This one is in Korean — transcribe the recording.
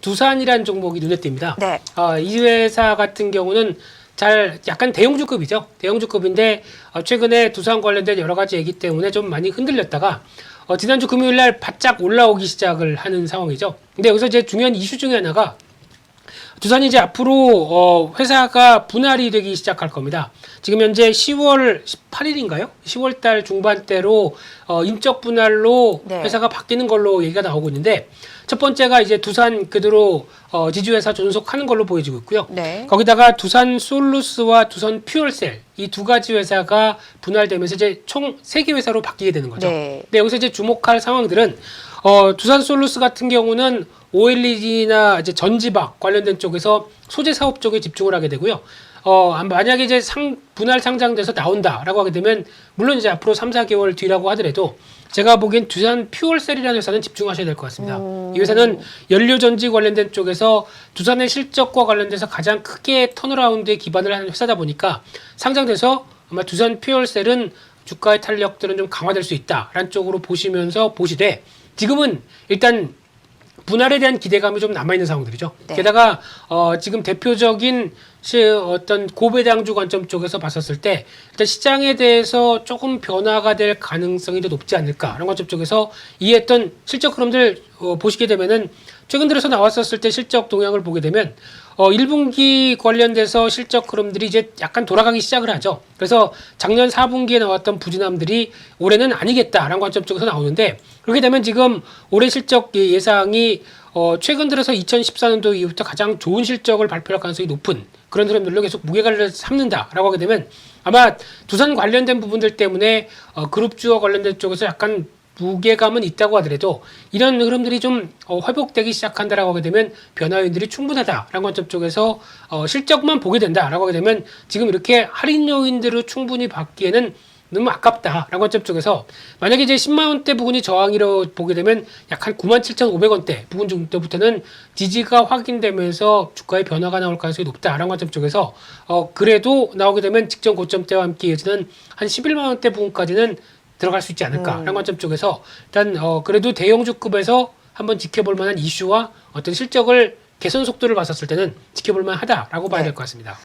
두산이라는 종목이 눈에 띕니다. 네. 어, 이 회사 같은 경우는 잘 약간 대형주급이죠. 대형주급인데 어, 최근에 두산 관련된 여러 가지 얘기 때문에 좀 많이 흔들렸다가 어, 지난주 금요일 날 바짝 올라오기 시작을 하는 상황이죠. 근데 여기서 이제 중요한 이슈 중에 하나가 두산이 이제 앞으로 어, 회사가 분할이 되기 시작할 겁니다. 지금 현재 10월 18일인가요? 10월 달 중반대로 어, 인적 분할로 네. 회사가 바뀌는 걸로 얘기가 나오고 있는데 첫 번째가 이제 두산 그대로 어, 지주회사 존속하는 걸로 보여지고 있고요. 네. 거기다가 두산 솔루스와 두산 퓨얼셀 이 두 가지 회사가 분할되면서 이제 총 세 개 회사로 바뀌게 되는 거죠. 네. 근데 여기서 이제 주목할 상황들은 어, 두산 솔루스 같은 경우는 OLED나 이제 전지박 관련된 쪽에서 소재 사업 쪽에 집중을 하게 되고요. 어, 만약에 이제 상, 분할 상장돼서 나온다라고 하게 되면 물론 이제 앞으로 3, 4개월 뒤라고 하더라도 제가 보기엔 두산 퓨얼셀이라는 회사는 집중하셔야 될 것 같습니다. 음. 이 회사는 연료 전지 관련된 쪽에서 두산의 실적과 관련돼서 가장 크게 턴어라운드에 기반을 하는 회사다 보니까 상장돼서 아마 두산 퓨얼셀은 주가의 탄력들은 좀 강화될 수 있다라는 쪽으로 보시면서 보시되 지금은 일단 분할에 대한 기대감이 좀 남아 있는 상황들이죠. 네. 게다가 어, 지금 대표적인 시, 어떤 고배당주 관점 쪽에서 봤었을 때 일단 시장에 대해서 조금 변화가 될 가능성이 더 높지 않을까라는 관점 쪽에서 이해했던 실적 흐름들 어, 보시게 되면은 최근 들어서 나왔었을 때 실적 동향을 보게 되면 어, 1분기 관련돼서 실적 흐름들이 이제 약간 돌아가기 시작을 하죠. 그래서 작년 4분기에 나왔던 부진함들이 올해는 아니겠다라는 관점 쪽에서 나오는데 그렇게 되면 지금 올해 실적 예- 예상이 어, 최근 들어서 2014년도 이후부터 가장 좋은 실적을 발표할 가능성이 높은 그런 흐름들로 계속 무게감을 삼는다라고 하게 되면 아마 두산 관련된 부분들 때문에 어, 그룹주와 관련된 쪽에서 약간 무게감은 있다고 하더라도 이런 흐름들이 좀 어, 회복되기 시작한다라고 하게 되면 변화 요인들이 충분하다라는 관점 쪽에서 어, 실적만 보게 된다라고 하게 되면 지금 이렇게 할인 요인들을 충분히 받기에는 너무 아깝다라는 관점 쪽에서 만약에 이제 10만 원대 부분이 저항이라고 보게 되면 약 한 97,500원대 부분 정도부터는 지지가 확인되면서 주가의 변화가 나올 가능성이 높다라는 관점 쪽에서 어 그래도 나오게 되면 직전 고점대와 함께 이어지는 한 11만 원대 부분까지는 들어갈 수 있지 않을까라는 관점 쪽에서 일단 어 그래도 대형주급에서 한번 지켜볼 만한 이슈와 어떤 실적을 개선 속도를 봤었을 때는 지켜볼 만하다라고 봐야 네. 될것 같습니다.